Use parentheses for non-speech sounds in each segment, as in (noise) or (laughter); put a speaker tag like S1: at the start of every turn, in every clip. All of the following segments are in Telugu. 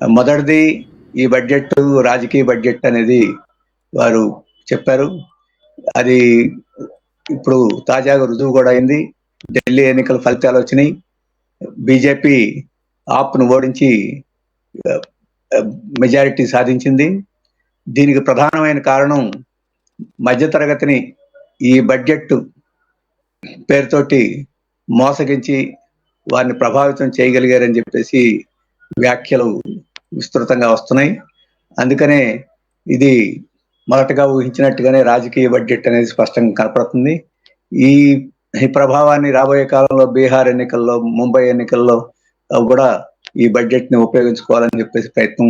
S1: మొదటిది ఈ బడ్జెట్ రాజకీయ బడ్జెట్ అనేది వారు చెప్పారు. అది ఇప్పుడు తాజాగా రుజువు కూడా అయింది. ఢిల్లీ ఎన్నికల ఫలితాలు వచ్చినాయి. బీజేపీ ఆప్ను ఓడించి మెజారిటీ సాధించింది. దీనికి ప్రధానమైన కారణం మధ్యతరగతిని ఈ బడ్జెట్ పేరుతోటి మోసగించి వారిని ప్రభావితం చేయగలిగారని చెప్పేసి వ్యాఖ్యలు విస్తృతంగా వస్తున్నాయి. అందుకనే ఇది మొదటగా ఊహించినట్టుగానే రాజకీయ బడ్జెట్ అనేది స్పష్టంగా కనపడుతుంది. ఈ ఈ ప్రభావాన్ని రాబోయే కాలంలో బీహార్ ఎన్నికల్లో ముంబై ఎన్నికల్లో కూడా ఈ బడ్జెట్ని ఉపయోగించుకోవాలని చెప్పేసి ప్రయత్నం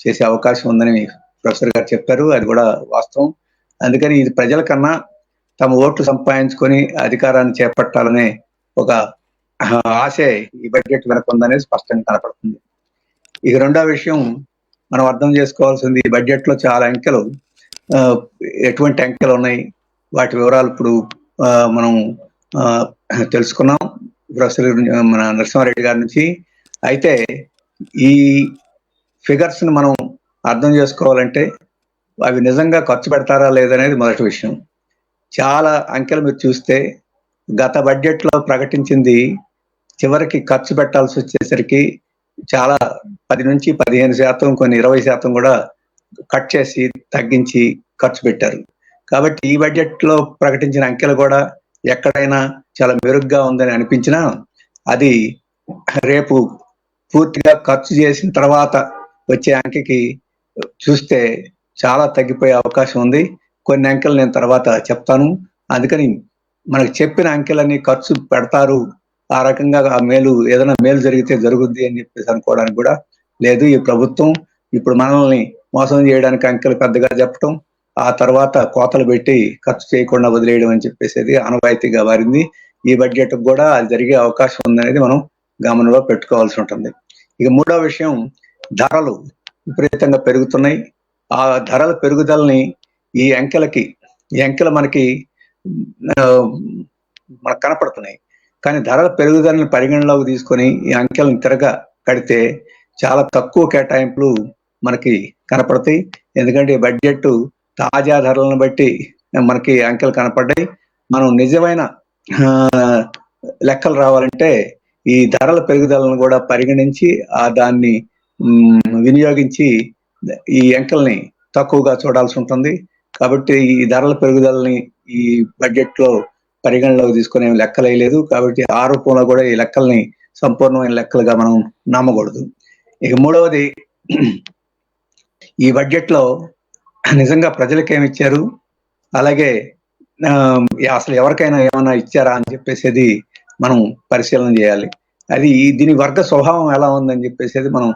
S1: చేసే అవకాశం ఉందని ప్రొఫెసర్ గారు చెప్పారు. అది కూడా వాస్తవం. అందుకని ఇది ప్రజల కన్నా తమ ఓట్లు సంపాదించుకొని అధికారాన్ని చేపట్టాలనే ఒక ఆశ ఈ బడ్జెట్ వెనక ఉందనేది స్పష్టంగా కనపడుతుంది. ఇక రెండో విషయం మనం అర్థం చేసుకోవాల్సింది ఈ చాలా అంకెలు ఎటువంటి అంకెలు ఉన్నాయి? వాటి వివరాలు ఇప్పుడు మనం తెలుసుకున్నాం. ప్రొఫెసర్ మన నరసింహారెడ్డి గారి నుంచి. అయితే ఈ ఫిగర్స్ని మనం అర్థం చేసుకోవాలంటే అవి నిజంగా ఖర్చు పెడతారా లేదనేది మొదటి విషయం. చాలా అంకెలు మీరు చూస్తే గత బడ్జెట్లో ప్రకటించింది చివరికి ఖర్చు పెట్టాల్సి వచ్చేసరికి చాలా పది నుంచి పదిహేను శాతం కొన్ని ఇరవై శాతం కూడా కట్ చేసి తగ్గించి ఖర్చు పెట్టారు. కాబట్టి ఈ బడ్జెట్లో ప్రకటించిన అంకెలు కూడా ఎక్కడైనా చాలా మెరుగ్గా ఉందని అనిపించినా అది రేపు పూర్తిగా ఖర్చు చేసిన తర్వాత వచ్చే అంకెకి చూస్తే చాలా తగ్గిపోయే అవకాశం ఉంది. కొన్ని అంకెలు నేను తర్వాత చెప్తాను. అందుకని మనకు చెప్పిన అంకెలన్నీ ఖర్చు పెడతారు ఆ రకంగా ఆ మేలు ఏదైనా మేలు జరిగితే జరుగుద్ది అని చెప్పేసి అనుకోవడానికి కూడా లేదు. ఈ ప్రభుత్వం ఇప్పుడు మనల్ని మోసం చేయడానికి అంకెలు పెద్దగా చెప్పటం ఆ తర్వాత కోతలు పెట్టి ఖర్చు చేయకుండా వదిలేయడం అని చెప్పేసి అనవాయితీగా మారింది. ఈ బడ్జెట్ కూడా అది జరిగే అవకాశం ఉందనేది మనం గమనంలో పెట్టుకోవాల్సి ఉంటుంది. ఇక మూడో విషయం ధరలు విపరీతంగా పెరుగుతున్నాయి. ఆ ధరల పెరుగుదలని ఈ అంకెలకి ఈ అంకెలు మనకి మనకు కనపడుతున్నాయి. కానీ ధరల పెరుగుదలని పరిగణలోకి తీసుకొని ఈ అంకెలను తిరగా కడితే చాలా తక్కువ కేటాయింపులు మనకి కనపడతాయి. ఎందుకంటే ఈ బడ్జెట్ తాజా ధరలను బట్టి మనకి అంకెలు కనపడ్డాయి. మనం నిజమైన లెక్కలు రావాలంటే ఈ ధరల పెరుగుదలను కూడా పరిగణించి ఆ దాన్ని వినియోగించి ఈ అంకెల్ని తక్కువగా చూడాల్సి ఉంటుంది. కాబట్టి ఈ ధరల పెరుగుదలని ఈ బడ్జెట్లో పరిగణలోకి తీసుకునే లెక్కలు వేయలేదు కాబట్టి ఆ రూపంలో కూడా ఈ లెక్కల్ని సంపూర్ణమైన లెక్కలుగా మనం నమ్మకూడదు. ఇక మూడవది ఈ బడ్జెట్లో నిజంగా ప్రజలకు ఏమి ఇచ్చారు అలాగే అసలు ఎవరికైనా ఏమైనా ఇచ్చారా అని చెప్పేసి మనం పరిశీలన చేయాలి. అది దీని వర్గ స్వభావం ఎలా ఉందని చెప్పేసి మనం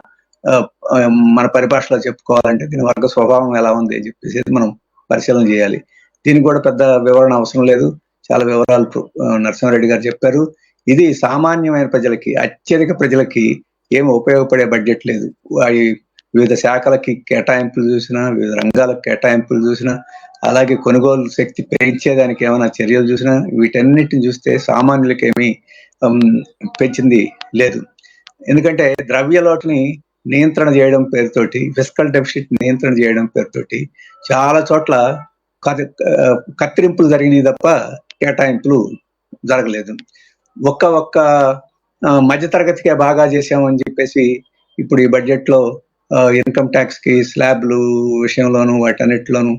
S1: మన పరిభాషలో చెప్పుకోవాలంటే దీని వర్గ స్వభావం ఎలా ఉంది అని చెప్పేసి మనం పరిశీలన చేయాలి. దీనికి కూడా పెద్ద వివరణ అవసరం లేదు. చాలా వివరాలు నరసింహారెడ్డి గారు చెప్పారు. ఇది సామాన్యమైన ప్రజలకి అత్యధిక ప్రజలకి ఏమి ఉపయోగపడే బడ్జెట్ లేదు. అవి వివిధ శాఖలకి కేటాయింపులు చూసినా వివిధ రంగాలకు కేటాయింపులు చూసినా అలాగే కొనుగోలు శక్తి పెంచేదానికి ఏమైనా చర్యలు చూసినా వీటన్నిటిని చూస్తే సామాన్యులకి ఏమీ పెంచింది లేదు. ఎందుకంటే ద్రవ్య లోటుని నియంత్రణ చేయడం పేరుతోటి ఫిజికల్ డెఫిసిట్ నియంత్రణ చేయడం పేరుతోటి చాలా చోట్ల కత్తిరింపులు జరిగినాయి తప్ప కేటాయింపులు జరగలేదు. ఒక్క ఒక్క మధ్యతరగతికే బాగా చేసామని చెప్పేసి ఇప్పుడు ఈ బడ్జెట్లో ఇన్కమ్ ట్యాక్స్కి స్లాబ్లు విషయంలోను వాటన్నిటిలోను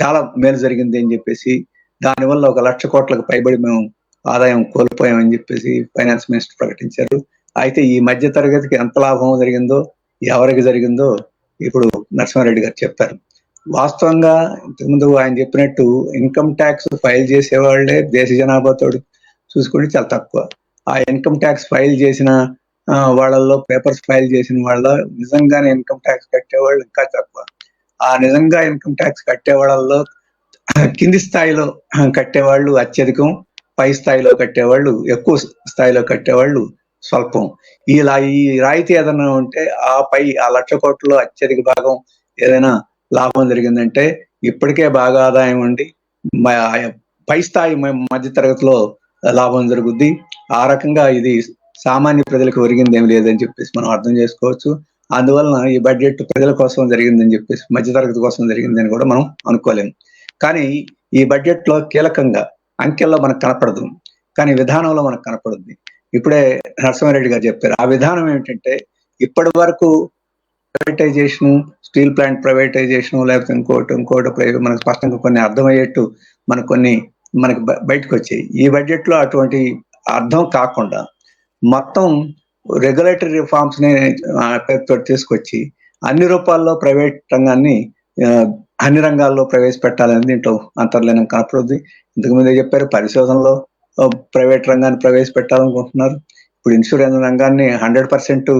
S1: చాలా మేలు జరిగింది అని చెప్పేసి దానివల్ల ఒక లక్ష కోట్లకు పైబడి మేము ఆదాయం కోల్పోయామని చెప్పేసి ఫైనాన్స్ మినిస్టర్ ప్రకటించారు. అయితే ఈ మధ్య తరగతికి ఎంత లాభం జరిగిందో ఎవరికి జరిగిందో ఇప్పుడు నరసింహారెడ్డి గారు చెప్పారు. వాస్తవంగా ఇంతకుముందు ఆయన చెప్పినట్టు ఇన్కమ్ ట్యాక్స్ ఫైల్ చేసేవాళ్ళే దేశ జనాభాతో చూసుకుంటే చాలా తక్కువ. ఆ ఇన్కమ్ ట్యాక్స్ ఫైల్ చేసిన వాళ్ళల్లో పేపర్స్ ఫైల్ చేసిన వాళ్ళ నిజంగానే ఇన్కమ్ ట్యాక్స్ కట్టేవాళ్ళు ఇంకా తక్కువ. ఆ నిజంగా ఇన్కమ్ ట్యాక్స్ కట్టే వాళ్ళల్లో కింది స్థాయిలో కట్టేవాళ్ళు అత్యధికం పై స్థాయిలో కట్టేవాళ్ళు ఎక్కువ స్థాయిలో కట్టేవాళ్ళు స్వల్పం. ఇలా ఈ రాయితీ ఏదైనా ఉంటే ఆ పై ఆ లక్ష కోట్లలో అత్యధిక భాగం ఏదైనా లాభం జరిగిందంటే ఇప్పటికే బాగా ఆదాయం ఉండి పై స్థాయి మధ్య తరగతిలో లాభం జరుగుద్ది. ఆ రకంగా ఇది సామాన్య ప్రజలకు ఒరిగింది ఏమి లేదని చెప్పేసి మనం అర్థం చేసుకోవచ్చు. అందువలన ఈ బడ్జెట్ ప్రజల కోసం జరిగిందని చెప్పేసి మధ్యతరగతి కోసం జరిగిందని కూడా మనం అనుకోలేము కానీ ఈ బడ్జెట్లో కీలకంగా అంకెల్లో మనకు కనపడదు. కానీ విధానంలో మనకు కనపడుద్ది. ఇప్పుడే నరసింహారెడ్డి గారు చెప్పారు. ఆ విధానం ఏంటంటే ఇప్పటి వరకు ప్రైవేటైజేషన్ స్టీల్ ప్లాంట్ ప్రైవేటైజేషన్ లేకపోతే ఇంకోటి ఇంకోటి మనకు స్పష్టంగా కొన్ని అర్థమయ్యేట్టు మనకు కొన్ని మనకి బయటకు వచ్చాయి ఈ బడ్జెట్లో అటువంటి అర్థం కాకుండా మొత్తం రెగ్యులేటరీ రిఫార్మ్స్ని పేరుతో తీసుకొచ్చి అన్ని రూపాల్లో ప్రైవేట్ రంగాన్ని అన్ని రంగాల్లో ప్రవేశపెట్టాలని దీంట్లో అంతర్లీనం కనపడుద్ది. ఇంతకు ముందే చెప్పారు పరిశోధనలో ప్రైవేట్ రంగాన్ని ప్రవేశపెట్టాలనుకుంటున్నారు. ఇప్పుడు ఇన్సూరెన్స్ రంగాన్ని హండ్రెడ్ పర్సెంట్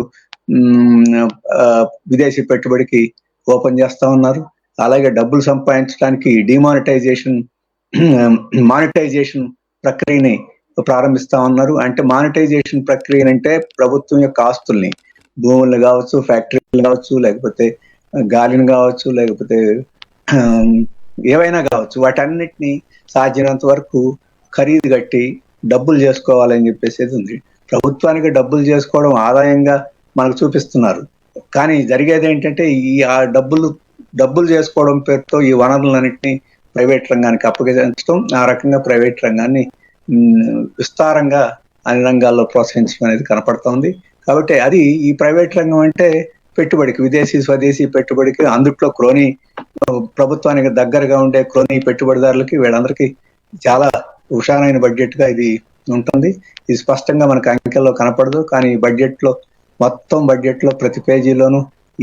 S1: విదేశీ పెట్టుబడికి ఓపెన్ చేస్తా ఉన్నారు. అలాగే డబ్బులు సంపాదించడానికి డిమానిటైజేషన్ మానిటైజేషన్ ప్రక్రియని ప్రారంభిస్తా ఉన్నారు. అంటే మానిటైజేషన్ ప్రక్రియ అంటే ప్రభుత్వం యొక్క ఆస్తుల్ని భూములు కావచ్చు ఫ్యాక్టరీలు కావచ్చు లేకపోతే గాలిని కావచ్చు లేకపోతే ఏవైనా కావచ్చు వాటన్నిటిని సాధ్యమైనంత వరకు ఖరీదు కట్టి డబ్బులు చేసుకోవాలని చెప్పేసి ఉంది. ప్రభుత్వానికి డబ్బులు చేసుకోవడం ఆదాయంగా మనకు చూపిస్తున్నారు. కానీ జరిగేది ఏంటంటే ఈ ఆ డబ్బులు డబ్బులు చేసుకోవడం పేరుతో ఈ వనరులన్నింటినీ ప్రైవేట్ రంగానికి అప్పగించడం ఆ రకంగా ప్రైవేట్ రంగాన్ని విస్తారంగా అన్ని రంగాల్లో ప్రోత్సహించడం అనేది కనపడుతోంది. కాబట్టి అది ఈ ప్రైవేట్ రంగం అంటే పెట్టుబడికి విదేశీ స్వదేశీ పెట్టుబడికి అందుట్లో క్రోనీ ప్రభుత్వానికి దగ్గరగా ఉండే క్రోనీ పెట్టుబడిదారులకి వీళ్ళందరికీ చాలా హుషారైన బడ్జెట్గా ఇది ఉంటుంది. ఇది స్పష్టంగా మనకు అంకెల్లో కనపడదు. కానీ ఈ బడ్జెట్లో మొత్తం బడ్జెట్లో ప్రతి పేజీలోనూ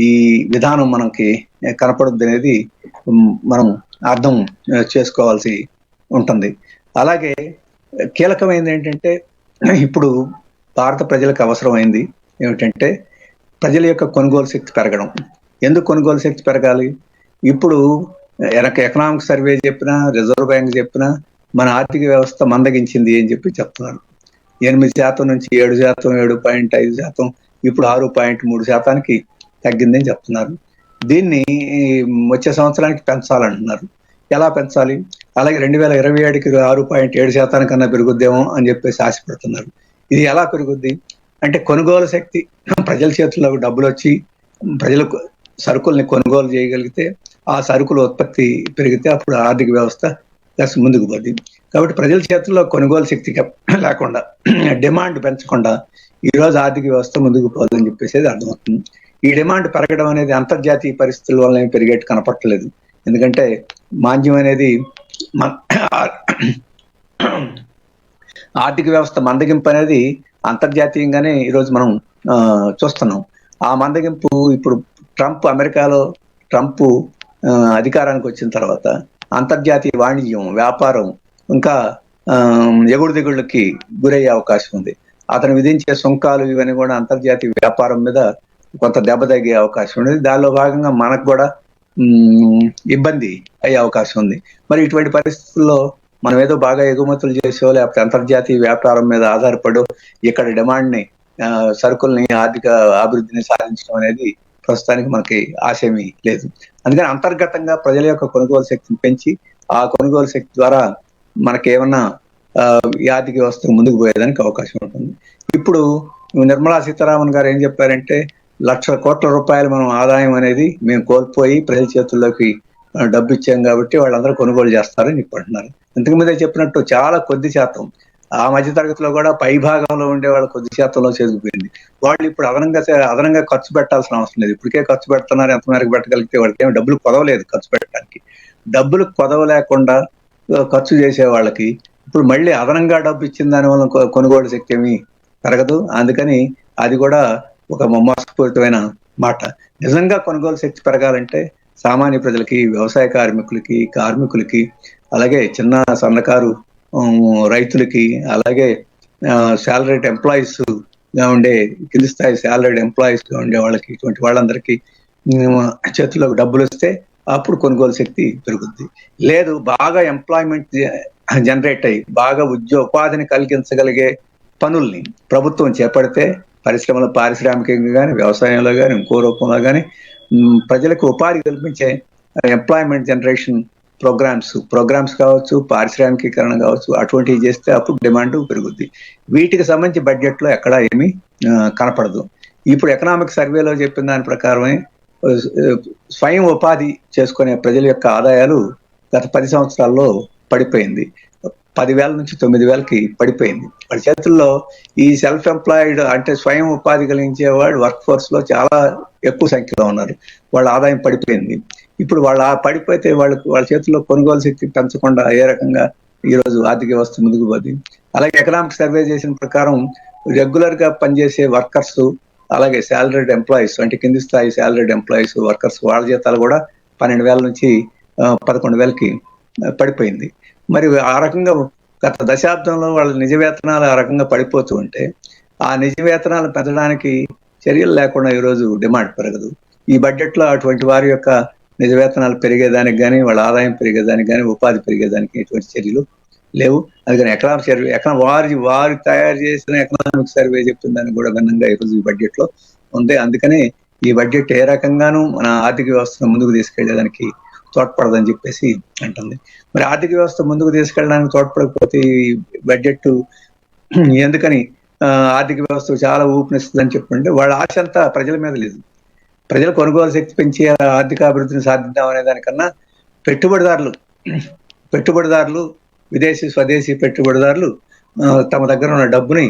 S1: ఈ విధానం మనకి కనపడుద్ది అనేది మనం అర్థం చేసుకోవాల్సి ఉంటుంది. అలాగే కీలకమైనది ఏంటంటే ఇప్పుడు భారత ప్రజలకు అవసరమైంది ఏమిటంటే ప్రజల యొక్క కొనుగోలు శక్తి పెరగడం. ఎందుకు కొనుగోలు శక్తి పెరగాలి? ఇప్పుడు వెనక ఎకనామిక్ సర్వే చెప్పినా రిజర్వ్ బ్యాంక్ చెప్పినా మన ఆర్థిక వ్యవస్థ మందగించింది అని చెప్పి చెప్తున్నారు. ఎనిమిది శాతం నుంచి ఏడు శాతం ఏడు పాయింట్ ఐదు శాతం ఇప్పుడు ఆరు పాయింట్ మూడు శాతానికి తగ్గిందని చెప్తున్నారు. దీన్ని వచ్చే సంవత్సరానికి పెంచాలంటున్నారు. ఎలా పెంచాలి? అలాగే రెండు వేల ఇరవై ఏడుకి ఆరు పాయింట్ ఏడు శాతానికన్నా పెరుగుద్దేమో అని చెప్పేసి ఆశపడుతున్నారు. ఇది ఎలా పెరుగుద్ది? అంటే కొనుగోలు శక్తి ప్రజల చేతుల్లో డబ్బులు వచ్చి ప్రజలకు సరుకుల్ని కొనుగోలు చేయగలిగితే ఆ సరుకుల ఉత్పత్తి పెరిగితే అప్పుడు ఆర్థిక వ్యవస్థ ముందుకు పోద్ది. కాబట్టి ప్రజల చేతుల్లో కొనుగోలు శక్తి లేకుండా డిమాండ్ పెంచకుండా ఈ రోజు ఆర్థిక వ్యవస్థ ముందుకు పోదని చెప్పేసి అర్థమవుతుంది. ఈ డిమాండ్ పెరగడం అనేది అంతర్జాతీయ పరిస్థితుల వల్ల పెరిగేట్టు కనపట్టలేదు. ఎందుకంటే మాంద్యం అనేది మన ఆర్థిక వ్యవస్థ మందగింపు అనేది అంతర్జాతీయంగానే ఈరోజు మనం ఆ, చూస్తున్నాం. ఆ మందగింపు ఇప్పుడు ట్రంప్ అమెరికాలో ట్రంప్ అధికారానికి వచ్చిన తర్వాత అంతర్జాతీయ వాణిజ్యం వ్యాపారం ఇంకా ఆ, ఎగుడు దిగుళ్ళకి గురయ్యే అవకాశం ఉంది. అతను విధించే సుంకాలు ఇవన్నీ కూడా అంతర్జాతీయ వ్యాపారం మీద కొంత దెబ్బ తగ్గే అవకాశం ఉంది. దానిలో భాగంగా మనకు కూడా ఇబ్బంది అయ్యే అవకాశం ఉంది. మరి ఇటువంటి పరిస్థితుల్లో మనం ఏదో బాగా ఎగుమతులు చేసో లేకపోతే అంతర్జాతీయ వ్యాపారం మీద ఆధారపడో ఇక్కడ డిమాండ్ని సరుకుల్ని ఆర్థిక అభివృద్ధిని సాధించడం అనేది ప్రస్తుతానికి మనకి ఆశయమీ లేదు. అందుకని అంతర్గతంగా ప్రజల యొక్క కొనుగోలు శక్తిని పెంచి ఆ కొనుగోలు శక్తి ద్వారా మనకేమన్నా వ్యాధికి ఆ, ముందుకు పోయేదానికి అవకాశం ఉంటుంది. ఇప్పుడు నిర్మలా సీతారామన్ గారు ఏం చెప్పారంటే లక్షల కోట్ల రూపాయలు మనం ఆదాయం అనేది మేము కోల్పోయి ప్రజల చేతుల్లోకి డబ్బు ఇచ్చాం కాబట్టి వాళ్ళందరూ కొనుగోలు చేస్తారని ఇప్పుడు ఇంతకు ముందే చెప్పినట్టు చాలా కొద్ది శాతం ఆ మధ్య తరగతిలో కూడా పై భాగంలో ఉండే వాళ్ళ కొద్ది శాతంలో చేసుకుపోయింది వాళ్ళు ఇప్పుడు అదనంగా అదనంగా ఖర్చు పెట్టాల్సిన అవసరం లేదు. ఇప్పటికే ఖర్చు పెడుతున్నారు ఎంతమేరకు పెట్టగలిగితే వాళ్ళకి ఏమి డబ్బులు కొదవలేదు ఖర్చు పెట్టడానికి. డబ్బులు కొదవ లేకుండా ఖర్చు చేసే వాళ్ళకి. ఇప్పుడు మళ్ళీ అదనంగా డబ్బు ఇచ్చిన దాని వల్ల కొనుగోలు శక్తి ఏమీ పెరగదు. అందుకని అది కూడా ఒక మోసపూరితమైన మాట. నిజంగా కొనుగోలు శక్తి పెరగాలంటే సామాన్య ప్రజలకి వ్యవసాయ కార్మికులకి కార్మికులకి అలాగే చిన్న సన్నకారు రైతులకి అలాగే శాలరీడ్ ఎంప్లాయీస్గా ఉండే కింది స్థాయి శాలరీడ్ ఎంప్లాయీస్గా ఉండే వాళ్ళకి ఇటువంటి వాళ్ళందరికీ ఉమ్, డబ్బులు వస్తే అప్పుడు కొనుగోలు శక్తి పెరుగుద్ది. లేదు బాగా ఎంప్లాయ్మెంట్ జనరేట్ అయ్యి బాగా ఉద్యోగ ఉపాధిని కలిగించగలిగే పనుల్ని ప్రభుత్వం చేపడితే పరిశ్రమల పారిశ్రామికంగా కానీ వ్యవసాయంలో కానీ ఇంకో రూపంలో కానీ ప్రజలకు ఉపాధి కల్పించే ఎంప్లాయ్మెంట్ జనరేషన్ ప్రోగ్రామ్స్ ప్రోగ్రామ్స్ కావచ్చు పారిశ్రామికీకరణ కావచ్చు అటువంటివి చేస్తే అప్పుడు డిమాండ్ పెరుగుద్ది. వీటికి సంబంధించి బడ్జెట్లో ఎక్కడా ఏమీ కనపడదు. ఇప్పుడు ఎకనామిక్ సర్వేలో చెప్పిన దాని ప్రకారమే స్వయం ఉపాధి చేసుకునే ప్రజల యొక్క ఆదాయాలు గత పది సంవత్సరాల్లో పడిపోయింది. పదివేల నుంచి తొమ్మిది వేలకి పడిపోయింది. వాళ్ళ చేతుల్లో ఈ సెల్ఫ్ ఎంప్లాయిడ్ అంటే స్వయం ఉపాధి కలిగించే వాళ్ళు వర్క్ ఫోర్స్లో చాలా ఎక్కువ సంఖ్యలో ఉన్నారు. వాళ్ళ ఆదాయం పడిపోయింది. ఇప్పుడు వాళ్ళ ఆ పడిపోతే వాళ్ళకి వాళ్ళ చేతుల్లో కొనుగోలు శక్తి పెంచకుండా ఏ రకంగా ఈ రోజు ఆర్థిక వ్యవస్థ ముందుకు పోతుంది అలాగే ఎకనామిక్ సర్వే చేసిన ప్రకారం రెగ్యులర్గా పనిచేసే వర్కర్స్ అలాగే శాలరీడ్ ఎంప్లాయీస్ అంటే కింది స్థాయి శాలరీడ్ ఎంప్లాయీస్ వర్కర్స్ వాళ్ళ జీతాలు కూడా పన్నెండు వేల నుంచి పదకొండు వేలకి పడిపోయింది. మరి ఆ రకంగా గత దశాబ్దంలో వాళ్ళ నిజ వేతనాలు ఆ రకంగా పడిపోతూ ఉంటే ఆ నిజ వేతనాలు పెంచడానికి చర్యలు లేకుండా ఈరోజు డిమాండ్ పెరగదు. ఈ బడ్జెట్లో అటువంటి వారి యొక్క నిజ వేతనాలు పెరిగేదానికి కానీ వాళ్ళ ఆదాయం పెరిగేదానికి కానీ ఉపాధి పెరిగేదానికి ఎటువంటి చర్యలు లేవు. అందుకని ఎకనామిక్ సర్వే ఎకనా వారి వారు తయారు చేసిన ఎకనామిక్ సర్వే చెప్తుందని కూడా భిన్నంగా ఈరోజు ఈ బడ్జెట్లో ఉంది. అందుకని ఈ బడ్జెట్ ఏ రకంగానూ మన ఆర్థిక వ్యవస్థను ముందుకు తీసుకెళ్ళేదానికి తోడ్పడదని చెప్పేసి అంటుంది. మరి ఆర్థిక వ్యవస్థ ముందుకు తీసుకెళ్ళడానికి తోడ్పడకపోతే ఈ బడ్జెట్ ఎందుకని? ఆ, ఆర్థిక వ్యవస్థ చాలా ఊపినిస్తుందని చెప్పండి వాళ్ళ ఆశ అంతా ప్రజల మీద లేదు. ప్రజల కొనుగోలు శక్తి పెంచి ఆర్థిక అభివృద్ధిని సాధిద్దాం అనే దానికన్నా పెట్టుబడిదారులు పెట్టుబడిదారులు విదేశీ స్వదేశీ పెట్టుబడిదారులు తమ దగ్గర ఉన్న డబ్బుని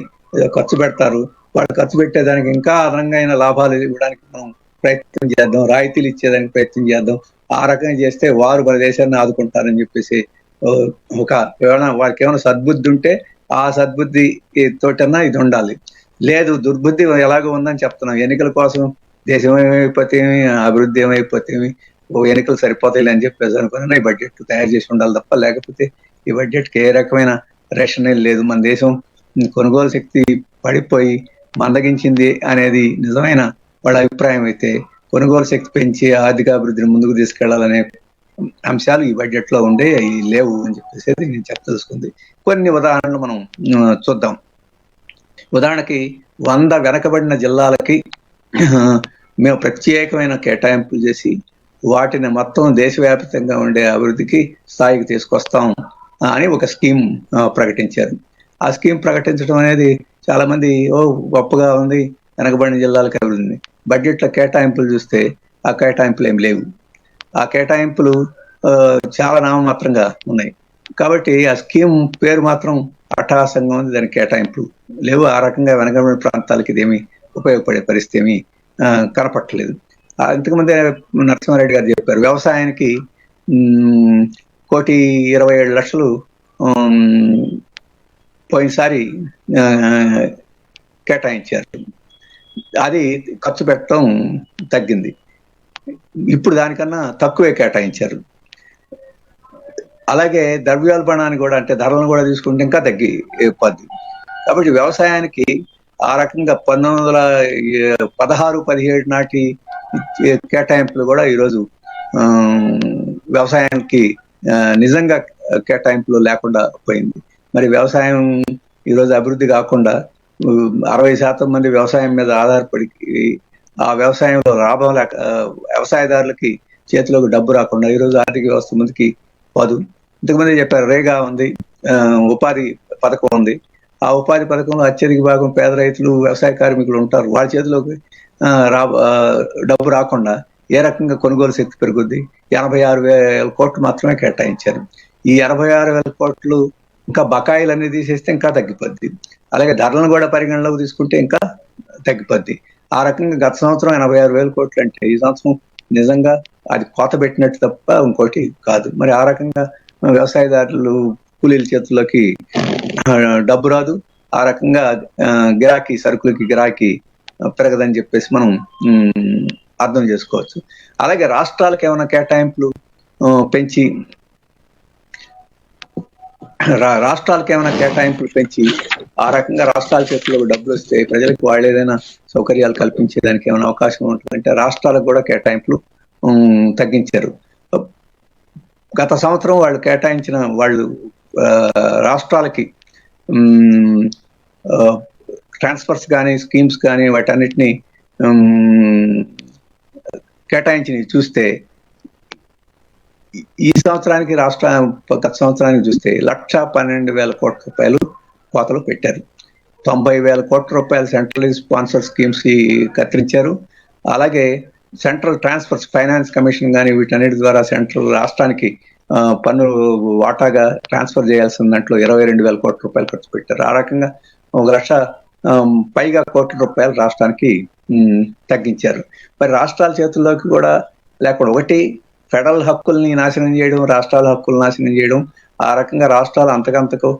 S1: ఖర్చు పెడతారు. వాళ్ళు ఖర్చు పెట్టేదానికి ఇంకా అదనంగా అయిన లాభాలు ఇవ్వడానికి మనం ప్రయత్నం చేద్దాం రాయితీలు ఇచ్చేదానికి ప్రయత్నం చేద్దాం. ఆ రకంగా చేస్తే వారు మన దేశాన్ని ఆదుకుంటారని చెప్పేసి ఒక ఏమైనా వారికి ఏమైనా సద్బుద్ధి ఉంటే ఆ సద్బుద్ధి తోటన్నా ఇది ఉండాలి. లేదు దుర్బుద్ధి ఎలాగో ఉందని చెప్తున్నాం. ఎన్నికల కోసం దేశం ఏమైపోతే అభివృద్ధి ఏమైపోతే ఓ ఎన్నికలు సరిపోతాయి అని చెప్పేసి అనుకున్నా ఈ బడ్జెట్ తయారు చేసి ఉండాలి తప్ప లేకపోతే ఈ బడ్జెట్కి ఏ రకమైన రేషన్ లేదు. మన దేశం కొనుగోలు శక్తి పడిపోయి మందగించింది అనేది నిజమైన వాళ్ళ అభిప్రాయం అయితే కొనుగోలు శక్తి పెంచి ఆర్థిక అభివృద్ధిని ముందుకు తీసుకెళ్ళాలనే అంశాలు ఈ బడ్జెట్లో ఉండే అవి లేవు అని చెప్పేసి నేను చెప్పదలుచుకుంది. కొన్ని ఉదాహరణలు మనం చూద్దాం. ఉదాహరణకి వంద వెనకబడిన జిల్లాలకి (clears throat) మేము ప్రత్యేకమైన కేటాయింపులు చేసి వాటిని మొత్తం దేశవ్యాప్తంగా ఉండే అభివృద్ధికి స్థాయికి తీసుకొస్తాం. అని ఒక స్కీమ్ ఆ, ప్రకటించారు. ఆ స్కీమ్ ప్రకటించడం అనేది చాలా మంది ఓ గొప్పగా ఉంది వెనకబడిన జిల్లాలకు అభివృద్ధి బడ్జెట్లో కేటాయింపులు చూస్తే ఆ కేటాయింపులు ఏం లేవు. ఆ కేటాయింపులు ఆ, చాలా నామమాత్రంగా ఉన్నాయి. కాబట్టి ఆ స్కీమ్ పేరు మాత్రం అట్టహాసంగా ఉంది. దాని కేటాయింపులు లేవు. ఆ రకంగా వెనకబడిన ప్రాంతాలకి ఇదేమి ఉపయోగపడే పరిస్థితి ఏమి కనపట్టలేదు. ఇంతకుముందే నరసింహారెడ్డి గారు చెప్పారు వ్యవసాయానికి కోటి ఇరవై ఏడు లక్షలు పోయినసారి కేటాయించారు. అది ఖర్చు పెట్టడం తగ్గింది. ఇప్పుడు దానికన్నా తక్కువే కేటాయించారు. అలాగే ద్రవ్యోల్బణాన్ని కూడా అంటే ధరలను కూడా తీసుకుంటే ఇంకా తగ్గి పోద్ది. కాబట్టి వ్యవసాయానికి ఆ రకంగా పంతొమ్మిది వందల పదహారు పదిహేడు నాటి కేటాయింపులు కూడా ఈరోజు ఆ, వ్యవసాయానికి నిజంగా కేటాయింపులు లేకుండా పోయింది. మరి వ్యవసాయం ఈరోజు అభివృద్ధి కాకుండా అరవై శాతం మంది వ్యవసాయం మీద ఆధారపడి ఆ వ్యవసాయంలో లాభం లేక వ్యవసాయదారులకి చేతిలోకి డబ్బు రాకుండా ఈరోజు ఆర్థిక వ్యవస్థ ముందుకి పోదు. ఇంతకుముందు చెప్పారు రేగా ఉంది ఆ, ఉపాధి పథకం ఉంది. ఆ ఉపాధి పథకంలో అత్యధిక భాగం పేద రైతులు వ్యవసాయ కార్మికులు ఉంటారు. వాళ్ళ చేతిలోకి రా డబ్బు రాకుండా ఏ రకంగా కొనుగోలు శక్తి పెరుగుద్ది? ఎనభై ఆరు వేల కోట్లు మాత్రమే కేటాయించారు. ఈ ఎనభై ఆరు వేల కోట్లు ఇంకా బకాయిలు అనేది తీసేస్తే ఇంకా తగ్గిపోద్ది. అలాగే ధరలను కూడా పరిగణలోకి తీసుకుంటే ఇంకా తగ్గిపోద్ది. ఆ రకంగా గత సంవత్సరం ఎనభై ఆరు వేల కోట్లు అంటే ఈ సంవత్సరం నిజంగా అది కోత పెట్టినట్టు తప్ప ఇంకోటి కాదు. మరి ఆ రకంగా వ్యవసాయదారులు కూలీల చేతుల్లోకి డబ్బు రాదు. ఆ రకంగా ఆ, గిరాకీ సరుకులకి గిరాకీ పెరగదని చెప్పేసి మనం అర్థం చేసుకోవచ్చు. అలాగే రాష్ట్రాలకు ఏమైనా కేటాయింపులు పెంచి రా- రాష్ట్రాలకు ఏమైనా కేటాయింపులు పెంచి ఆ రకంగా రాష్ట్రాల చేతిలో డబ్బులు వస్తే ప్రజలకు వాళ్ళు ఏదైనా సౌకర్యాలు కల్పించేదానికి ఏమైనా అవకాశం ఉంటుందంటే రాష్ట్రాలకు కూడా కేటాయింపులు తగ్గించారు. గత సంవత్సరం వాళ్ళు కేటాయించిన వాళ్ళు రాష్ట్రాలకి ట్రాన్స్ఫర్స్ కానీ స్కీమ్స్ కానీ వాటన్నిటిని కేటాయించినవి చూస్తే ఈ- సంవత్సరానికి రాష్ట్ర గత సంవత్సరానికి చూస్తే లక్ష పన్నెండు వేల కోట్ల రూపాయలు కోతలు పెట్టారు. తొంభై వేల కోట్ల రూపాయలు సెంట్రల్ స్పాన్సర్ స్కీమ్స్ కత్తిరించారు. అలాగే సెంట్రల్ ట్రాన్స్ఫర్స్ ఫైనాన్స్ కమిషన్ కానీ వీటన్నిటి ద్వారా సెంట్రల్ రాష్ట్రానికి పన్ను వాటాగా ట్రాన్స్ఫర్ చేయాల్సిన దాంట్లో ఇరవై రెండు వేల కోట్ల రూపాయలు ఖర్చు పెట్టారు. ఆ రకంగా ఒక లక్ష పైగా కోట్ల రూపాయలు రాష్ట్రానికి తగ్గించారు. మరి రాష్ట్రాల చేతుల్లోకి కూడా లేకుండా ఒకటి ఫెడరల్ హక్కుల్ని నాశనం చేయడం రాష్ట్రాల హక్కులు నాశనం చేయడం ఆ రకంగా రాష్ట్రాలు అంతకంతకు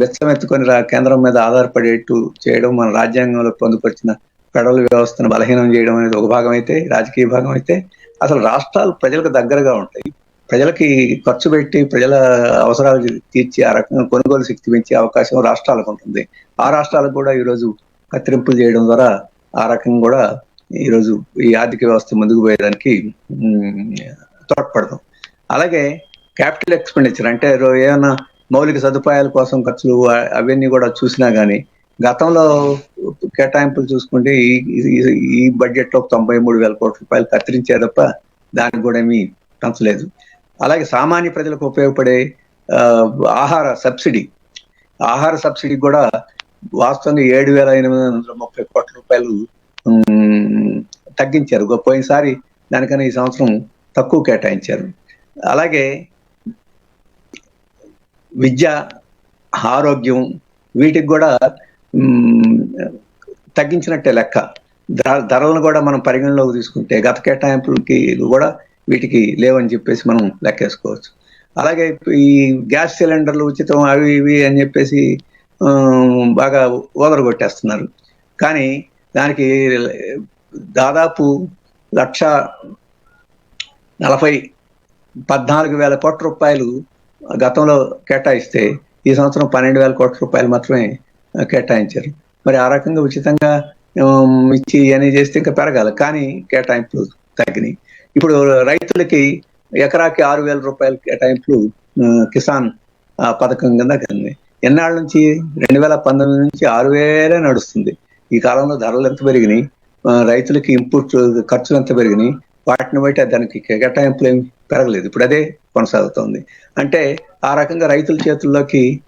S1: బెచ్చమెత్తుకొని కేంద్రం మీద ఆధారపడేట్టు చేయడం మన రాజ్యాంగంలో పొందుపరిచిన ఫెడరల్ వ్యవస్థను బలహీనం చేయడం అనేది ఒక భాగం అయితే రాజకీయ భాగం అయితే అసలు రాష్ట్రాలు ప్రజలకు దగ్గరగా ఉంటాయి. ప్రజలకి ఖర్చు పెట్టి ప్రజల అవసరాలు తీర్చి ఆ రకంగా కొనుగోలు శక్తి పెంచే అవకాశం రాష్ట్రాలకు ఉంటుంది. ఆ రాష్ట్రాలకు కూడా ఈరోజు కత్తిరింపులు చేయడం ద్వారా ఆ రకంగా కూడా ఈరోజు ఈ ఆర్థిక వ్యవస్థ ముందుకు పోయేదానికి తోడ్పడదాం అలాగే క్యాపిటల్ ఎక్స్పెండిచర్ అంటే ఏమైనా మౌలిక సదుపాయాల కోసం ఖర్చులు అవన్నీ కూడా చూసినా కానీ గతంలో కేటాయింపులు చూసుకుంటే ఈ ఈ- బడ్జెట్లో తొంభై మూడు వేల కోట్ల రూపాయలు కత్తిరించే తప్ప దానికి కూడా ఏమీ పెంచలేదు అలాగే సామాన్య ప్రజలకు ఉపయోగపడే ఆ, ఆహార సబ్సిడీ. ఆహార సబ్సిడీ కూడా వాస్తవంగా ఏడు వేల ఎనిమిది వందల ముప్పై కోట్ల రూపాయలు తగ్గించారు. పోయినసారి దానికన్నా ఈ సంవత్సరం తక్కువ కేటాయించారు. అలాగే విద్య ఆరోగ్యం వీటికి కూడా తగ్గించినట్టే లెక్క. ధర- ధరలను కూడా మనం పరిగణలోకి తీసుకుంటే గత కేటాయింపులకి కూడా వీటికి లేవని చెప్పేసి మనం లెక్కేసుకోవచ్చు. అలాగే ఈ గ్యాస్ సిలిండర్లు ఉచితం అవి ఇవి అని చెప్పేసి బాగా బాగా ఓదరగొట్టేస్తున్నారు కానీ దానికి దాదాపు లక్ష నలభై పద్నాలుగు వేల కోట్ల రూపాయలు గతంలో కేటాయిస్తే ఈ సంవత్సరం పన్నెండు వేల కోట్ల రూపాయలు మాత్రమే కేటాయించారు. మరి ఆ రకంగా ఉచితంగా ఇచ్చి అని చేస్తే ఇంకా పెరగాలి. కానీ కేటాయింపులు తగ్గినాయి. ఇప్పుడు రైతులకి ఎకరాకి ఆరు వేల రూపాయల కేటాయింపులు కిసాన్ ఆ, పథకం కింద కంది. ఎన్నాళ్ళ నుంచి? రెండు వేల పంతొమ్మిది నుంచి ఆరు వేలే నడుస్తుంది. ఈ కాలంలో ధరలు ఎంత పెరిగినాయి? రైతులకి ఇంపుట్ ఖర్చులు ఎంత పెరిగినాయి? వాటిని బట్టి దానికి కేటాయింపులు ఏమి పెరగలేదు. ఇప్పుడు అదే కొనసాగుతోంది. అంటే ఆ రకంగా రైతుల చేతుల్లోకి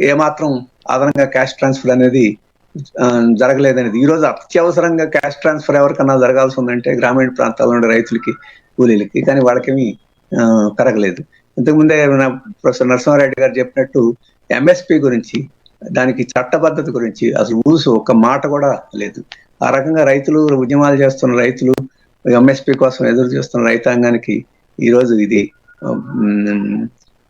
S1: ఏమాత్రం అదనంగా క్యాష్ ట్రాన్స్ఫర్ అనేది జరగలేదనేది. ఈ రోజు అత్యవసరంగా క్యాష్ ట్రాన్స్ఫర్ ఎవరికన్నా జరగాల్సి ఉందంటే గ్రామీణ ప్రాంతాల్లో ఉండే రైతులకి కూలీలకి కానీ వాళ్ళకేమీ కరగలేదు పెరగలేదు. ఇంతకుముందే మన ప్రొఫెసర్ నరసింహారెడ్డి గారు చెప్పినట్టు ఎంఎస్పి గురించి దానికి చట్టబద్ధత గురించి అసలు ఊసు ఒక్క మాట కూడా లేదు. ఆ రకంగా రైతులు ఉద్యమాలు చేస్తున్న రైతులు ఎంఎస్పి కోసం ఎదురు చూస్తున్న రైతాంగానికి ఈ రోజు ఇది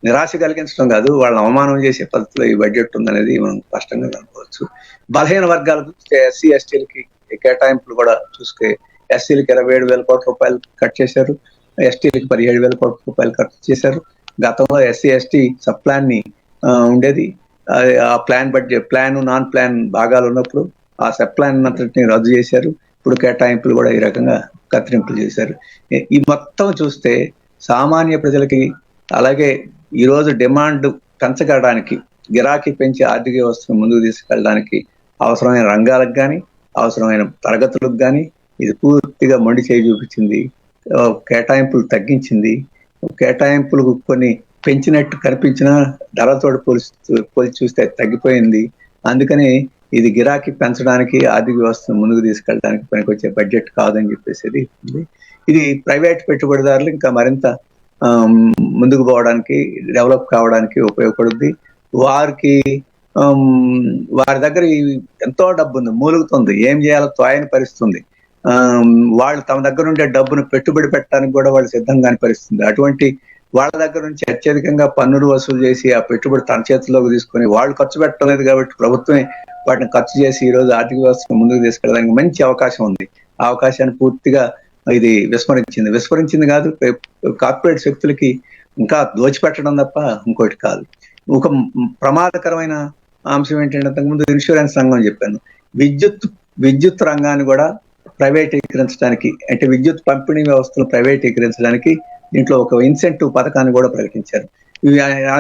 S1: నిరాశ కలిగించడం కాదు వాళ్ళని అవమానం చేసే పద్ధతిలో ఈ బడ్జెట్ ఉందనేది మనం స్పష్టంగా కనుకోవచ్చు బలహీన వర్గాలకు ఎస్సీ ఎస్టీలకి కేటాయింపులు కూడా చూస్తే ఎస్సీలకి ఇరవై ఏడు వేల కోట్ల రూపాయలు కట్ చేశారు ఎస్టీలకి పదిహేడు వేల కోట్ల రూపాయలు ఖర్చు చేశారు. గతంలో ఎస్సీ ఎస్టీ సబ్ ప్లాన్ని ఉండేది ఆ- plan budget plan non plan భాగాలు ఉన్నప్పుడు ఆ సబ్ ప్లాన్ అంతటిని రద్దు చేశారు. ఇప్పుడు కేటాయింపులు కూడా ఈ రకంగా కత్తిరింపులు చేశారు. ఈ మొత్తం చూస్తే సామాన్య ప్రజలకి అలాగే ఈ రోజు డిమాండ్ పెంచగడానికి గిరాకీ పెంచి ఆర్థిక వ్యవస్థను ముందుకు తీసుకెళ్ళడానికి అవసరమైన రంగాలకు కానీ అవసరమైన తరగతులకు కానీ ఇది పూర్తిగా మొండి చేయి చూపించింది కేటాయింపులు తగ్గించింది. కేటాయింపులు కొన్ని పెంచినట్టు కనిపించిన ధరలతో పోల్చి పోల్చి చూస్తే తగ్గిపోయింది. అందుకని ఇది గిరాకీ పెంచడానికి ఆర్థిక వ్యవస్థను ముందుకు తీసుకెళ్ళడానికి పనికొచ్చే బడ్జెట్ కాదని చెప్పేసి ఇది ప్రైవేట్ పెట్టుబడిదారులు ఇంకా మరింత ముందుకు పోవడానికి డెవలప్ కావడానికి ఉపయోగపడుద్ది. వారికి వారి దగ్గర ఎంతో డబ్బు ఉంది మూలుగుతుంది ఏం చేయాలో త్వాయని పరిస్థితుంది వాళ్ళు తమ దగ్గర ఉండే డబ్బును పెట్టుబడి పెట్టడానికి కూడా వాళ్ళు సిద్ధంగా అనిపరిస్తుంది అటువంటి వాళ్ళ దగ్గర నుంచి అత్యధికంగా పన్నులు వసూలు చేసి ఆ పెట్టుబడి తన చేతిలోకి తీసుకొని వాళ్ళు ఖర్చు పెట్టలేదు కాబట్టి ప్రభుత్వమే వాటిని ఖర్చు చేసి ఈ రోజు ఆర్థిక వ్యవస్థను ముందుకు తీసుకెళ్ళడానికి మంచి అవకాశం ఉంది. ఆ అవకాశాన్ని పూర్తిగా ఇది విస్మరించింది. విస్మరించింది కాదు కార్పొరేట్ శక్తులకి ఇంకా దోచిపెట్టడం తప్ప ఇంకోటి కాదు. ఒక ప్రమాదకరమైన అంశం ఏంటంటే అంతకుముందు ఇన్సూరెన్స్ రంగం చెప్పాను. విద్యుత్ విద్యుత్ రంగాన్ని కూడా ప్రైవేటీకరించడానికి అంటే విద్యుత్ పంపిణీ వ్యవస్థను ప్రైవేటీకరించడానికి దీంట్లో ఒక ఇన్సెంటివ్ పథకాన్ని కూడా ప్రకటించారు.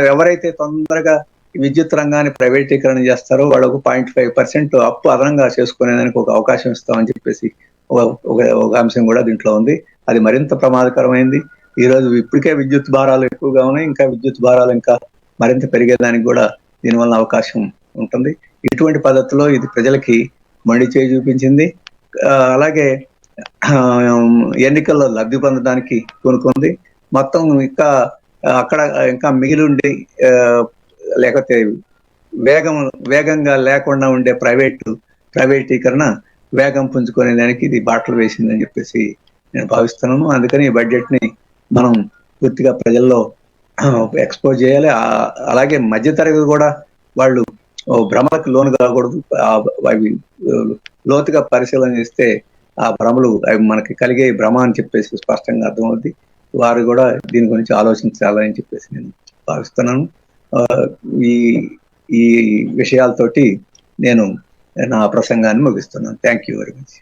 S1: ఎవరైతే తొందరగా విద్యుత్ రంగాన్ని ప్రైవేటీకరణ చేస్తారో వాళ్ళకు పాయింట్ ఫైవ్ పర్సెంట్ అప్పు అదనంగా చేసుకునేదానికి ఒక అవకాశం ఇస్తామని చెప్పేసి ఒక- ఒక అంశం కూడా దీంట్లో ఉంది. అది మరింత ప్రమాదకరమైంది. ఈరోజు ఇప్పటికే విద్యుత్ భారాలు ఎక్కువగా ఉన్నాయి ఇంకా విద్యుత్ భారాలు ఇంకా మరింత పెరిగేదానికి కూడా దీనివల్ల అవకాశం ఉంటుంది. ఇటువంటి పద్ధతిలో ఇది ప్రజలకి మండి చేయి చూపించింది. అలాగే ఎన్నికల్లో లబ్ధి పొందడానికి కొనుక్కుంది మొత్తం ఇంకా అక్కడ ఇంకా మిగిలి ఉండి లేకపోతే వేగం వేగంగా లేకుండా ఉండే ప్రైవేటు ప్రైవేటీకరణ వేగం పుంజుకునే దానికి ఇది బాటలు వేసిందని చెప్పేసి నేను భావిస్తున్నాను. అందుకని ఈ బడ్జెట్ని మనం పూర్తిగా ప్రజల్లో ఎక్స్పోజ్ చేయాలి. అలాగే మధ్యతరగతి కూడా వాళ్ళు భ్రమలకు లోను కాకూడదు. అవి లోతుగా పరిశీలన చేస్తే ఆ భ్రమలు అవి మనకి కలిగే భ్రమ అని చెప్పేసి స్పష్టంగా అర్థమవుద్ది. వారు కూడా దీని గురించి ఆలోచించాలని చెప్పేసి నేను భావిస్తున్నాను. ఈ ఈ విషయాలతోటి నేను నా ప్రసంగాన్ని ముగిస్తున్నాను. Thank you very much